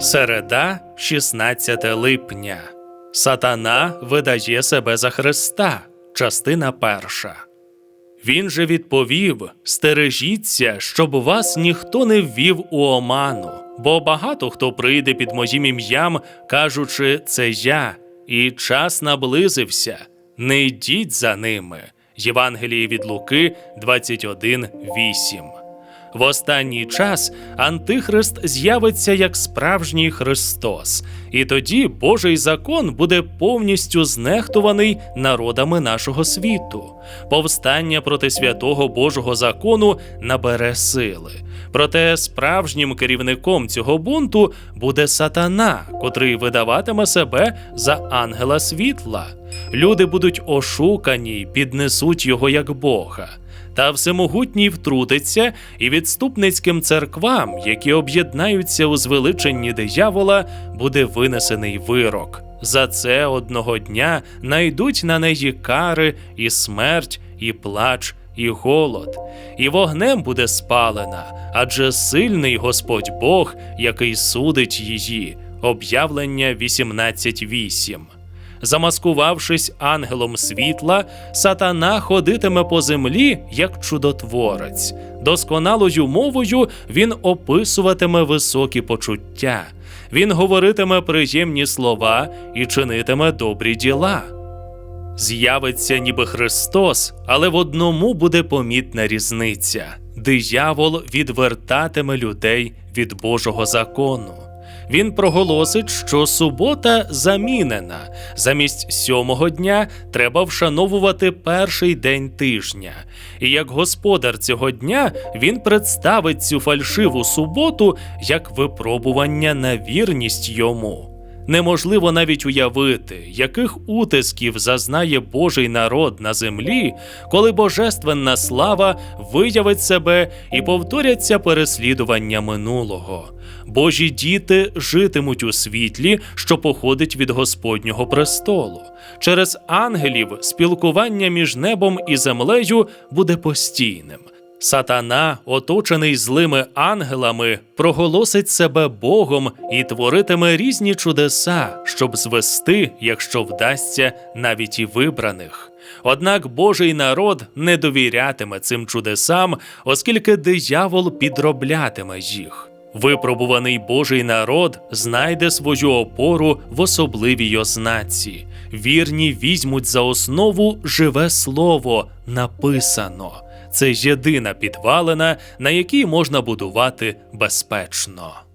Середа, 16 липня. Сатана видає себе за Христа. Частина перша. Він же відповів: Стережіться, щоб вас ніхто не ввів у оману, бо багато хто прийде під моїм ім'ям, кажучи, це я, і час наблизився. Не йдіть за ними. Євангеліє від Луки 21.8 в останній час Антихрист з'явиться як справжній Христос, і тоді Божий закон буде повністю знехтуваний народами нашого світу. Повстання проти святого Божого закону набере сили. Проте справжнім керівником цього бунту буде сатана, котрий видаватиме себе за ангела світла. Люди будуть ошукані піднесуть його як Бога. Та всемогутній втрутиться і відступницьким церквам, які об'єднаються у звеличенні диявола, буде винесений вирок. За це одного дня найдуть на неї кари і смерть, і плач, і голод, і вогнем буде спалена, адже сильний Господь Бог, який судить її. Об'явлення 18.8 Замаскувавшись ангелом світла, сатана ходитиме по землі як чудотворець. Досконалою мовою він описуватиме високі почуття, він говоритиме приємні слова і чинитиме добрі діла. З'явиться ніби Христос, але в одному буде помітна різниця: диявол відвертатиме людей від Божого закону. Він проголосить, що субота замінена. Замість сьомого дня треба вшановувати перший день тижня. І як господар цього дня він представить цю фальшиву суботу як випробування на вірність йому. Неможливо навіть уявити, яких утисків зазнає Божий народ на землі, коли божественна слава виявить себе і повторяться переслідування минулого. Божі діти житимуть у світлі, що походить від Господнього престолу. Через ангелів спілкування між небом і землею буде постійним. Сатана, оточений злими ангелами, проголосить себе Богом і творитиме різні чудеса, щоб звести, якщо вдасться, навіть і вибраних. Однак Божий народ не довірятиме цим чудесам, оскільки диявол підроблятиме їх. Випробуваний Божий народ знайде свою опору в особливій ознаці. Вірні візьмуть за основу живе слово написано. Це єдина підвалина, на якій можна будувати безпечно.